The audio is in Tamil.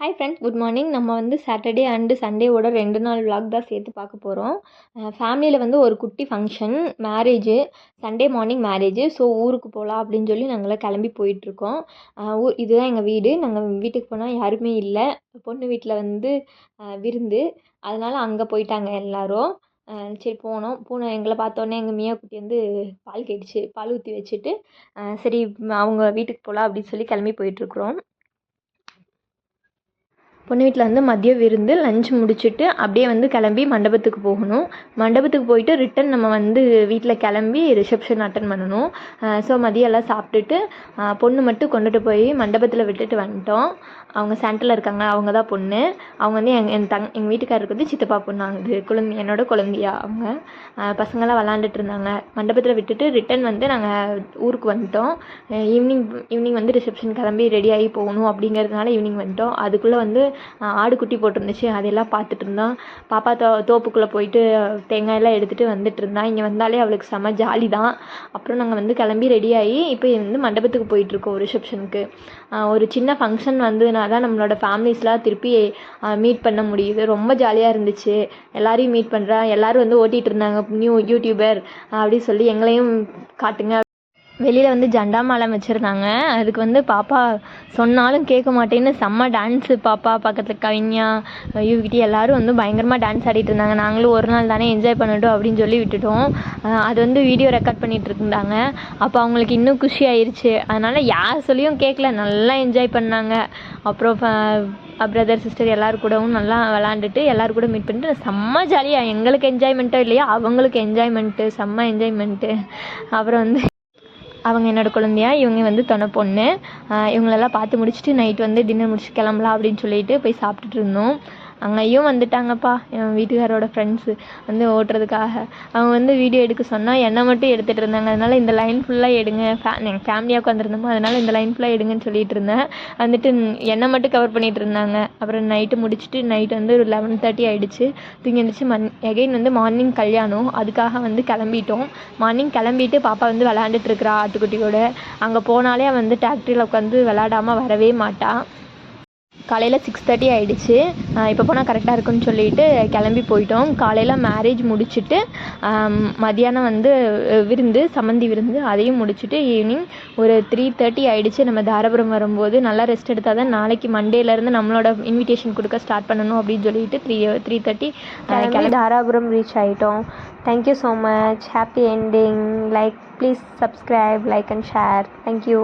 ஹாய் ஃப்ரெண்ட்ஸ் குட் மார்னிங் நம்ம வந்து சாட்டர்டே அண்டு சண்டேவோட ரெண்டு நாள் vlog தான் சேர்த்து பார்க்க போகிறோம் ஃபேமிலியில் வந்து ஒரு குட்டி function marriage Sunday morning marriage so ஊருக்கு போகலாம் அப்படின்னு சொல்லி நாங்களாம் கிளம்பி போயிட்டுருக்கோம். ஊர் இதுதான் எங்கள் வீடு. நாங்கள் வீட்டுக்கு போனால் யாருமே இல்லை. பொண்ணு வீட்டில் வந்து விருந்து. அதனால் அங்கே போயிட்டாங்க எல்லோரும். சரி போனோம். போன எங்களை பார்த்தோன்னே எங்கள் மியா குட்டி வந்து பால் கேட்டுச்சு. பால் ஊற்றி வச்சுட்டு சரி அவங்க வீட்டுக்கு போகலாம் அப்படின்னு சொல்லி கிளம்பி போயிட்டுருக்குறோம். பொண்ணு வீட்டில் வந்து மதியம் விருந்து லஞ்ச் முடிச்சுட்டு அப்படியே வந்து கிளம்பி மண்டபத்துக்கு போகணும். மண்டபத்துக்கு போயிட்டு ரிட்டன் நம்ம வந்து வீட்டில் கிளம்பி ரிசப்ஷன் அட்டன் பண்ணணும். ஸோ மதியம் எல்லாம் சாப்பிட்டுட்டு பொண்ணு மட்டும் கொண்டுட்டு போய் மண்டபத்தில் விட்டுட்டு வந்துட்டோம். அவங்க சென்டரில் இருக்காங்க அவங்க தான் பொண்ணு. அவங்க வந்து எங் என் தங் எங்கள் வீட்டுக்காரருக்கு வந்து சித்தப்பா பொண்ணு ஆகுது குழந்தை என்னோட குழந்தையா அவங்க. பசங்களாம் விளாண்டுட்டு இருந்தாங்க. மண்டபத்தில் விட்டுட்டு ரிட்டன் வந்து நாங்கள் ஊருக்கு வந்துட்டோம். ஈவினிங் ஈவினிங் வந்து ரிசப்ஷன் கிளம்பி ரெடி ஆகி போகணும் அப்படிங்கிறதுனால ஈவினிங் வந்துட்டோம். அதுக்குள்ளே வந்து ஆடு குட்டி போட்டிருந்துச்சு. அதெல்லாம் பார்த்துட்டு இருந்தான் பாப்பா தோ தோப்புக்குள்ளே போயிட்டு தேங்காயெல்லாம் எடுத்துகிட்டு வந்துட்டு இருந்தான் இங்கே வந்தாலே அவளுக்கு செம ஜாலி தான் அப்புறம் நாங்கள் வந்து கிளம்பி ரெடி ஆகி இப்போ வந்து மண்டபத்துக்கு போயிட்டுருக்கோம் ரிசப்ஷனுக்கு ஒரு சின்ன ஃபங்க்ஷன் வந்ததுனால தான் நம்மளோட ஃபேமிலிஸ்லாம் திருப்பி மீட் பண்ண முடியுது. ரொம்ப ஜாலியாக இருந்துச்சு. எல்லாரையும் மீட் பண்ணுறேன் எல்லாரும் வந்து ஓட்டிகிட்டு இருந்தாங்க. நியூ யூடியூபர் அப்படின்னு சொல்லி எங்களையும் காட்டுங்க. வெளியில் வந்து ஜண்டா மாலம் வச்சுருந்தாங்க. அதுக்கு வந்து பாப்பா சொன்னாலும் கேட்க மாட்டேன்னு செம்ம டான்ஸு பாப்பா பக்கத்தில் கவிஞா யூகிட்டி எல்லாரும் வந்து பயங்கரமாக டான்ஸ் ஆடிட்டு இருந்தாங்க. நாங்களும் ஒரு நாள் தானே என்ஜாய் பண்ணட்டும் அப்படின்னு சொல்லி விட்டுட்டோம். அது வந்து வீடியோ ரெக்கார்ட் பண்ணிகிட்டு இருந்தாங்க. அப்போ அவங்களுக்கு இன்னும் குஷி ஆயிடுச்சு அதனால் யார் சொல்லியும் கேட்கல. நல்லா என்ஜாய் பண்ணாங்க. அப்புறம் பிரதர் சிஸ்டர் எல்லாரும் கூடவும் நல்லா விளாண்டுட்டு எல்லாரும் கூட மீட் பண்ணிட்டு செம்ம ஜாலியாக எங்களுக்கு என்ஜாய்மெண்ட்டோ இல்லையா? அவங்களுக்கு என்ஜாய்மெண்ட்டு செம்ம என்ஜாய்மெண்ட்டு அப்புறம் வந்து அவங்க என்னோட குழந்தையா இவங்க வந்து துணை பொண்ணு. இவங்களெல்லாம் பார்த்து முடிச்சுட்டு நைட் வந்து டின்னர் முடிச்சு கிளம்பலாம் அப்படின்னு சொல்லிட்டு போய் சாப்பிட்டுட்டு இருந்தோம். அங்கேயும் வந்துட்டாங்கப்பா என் வீட்டுக்காரோட ஃப்ரெண்ட்ஸு வந்து ஓட்டுறதுக்காக. அவங்க வந்து வீடியோ எடுக்க சொன்னால் என்னை மட்டும் எடுத்துகிட்டு இருந்தாங்க. அதனால் இந்த லைன் ஃபுல்லாக எடுங்க. ஃபே எங்கள் ஃபேமிலியாக உட்காந்துருந்தோமோ அதனால் இந்த லைன் ஃபுல்லாக எடுங்கன்னு சொல்லிட்டு இருந்தேன். வந்துட்டு என்னை மட்டும் கவர் பண்ணிகிட்டு இருந்தாங்க. அப்புறம் நைட்டு முடிச்சுட்டு நைட் வந்து ஒரு லெவன் தேர்ட்டி ஆகிடுச்சு தூங்கி எழுந்திரிச்சு மண் எகைன் வந்து மார்னிங் கல்யாணம். அதுக்காக வந்து கிளம்பிட்டோம். மார்னிங் கிளம்பிட்டு பாப்பா வந்து விளாண்டுட்டு இருக்கிறா ஆட்டுக்குட்டியோட. அங்கே போனாலே வந்து டிராக்டரியில் உட்காந்து விளாடாமல் வரவே மாட்டாள் காலையில் சிக்ஸ் தேர்ட்டி ஆகிடுச்சு இப்போ போனால் கரெக்டாக இருக்குன்னு சொல்லிட்டு கிளம்பி போயிட்டோம். காலையில் மேரேஜ் முடிச்சுட்டு மதியானம் வந்து விருந்து சம்மந்தி விருந்து அதையும் முடிச்சுட்டு ஈவினிங் ஒரு த்ரீ தேர்ட்டி ஆகிடுச்சு நம்ம தாராபுரம் வரும்போது நல்லா ரெஸ்ட் எடுத்தால் தான் நாளைக்கு மண்டேலேருந்து நம்மளோட இன்விடேஷன் கொடுக்க ஸ்டார்ட் பண்ணணும் அப்படின்னு சொல்லிட்டு த்ரீ த்ரீ தேர்ட்டி கிளம்பி தாராபுரம் ரீச் ஆகிட்டோம் thank you so much happy ending like please subscribe like and share thank you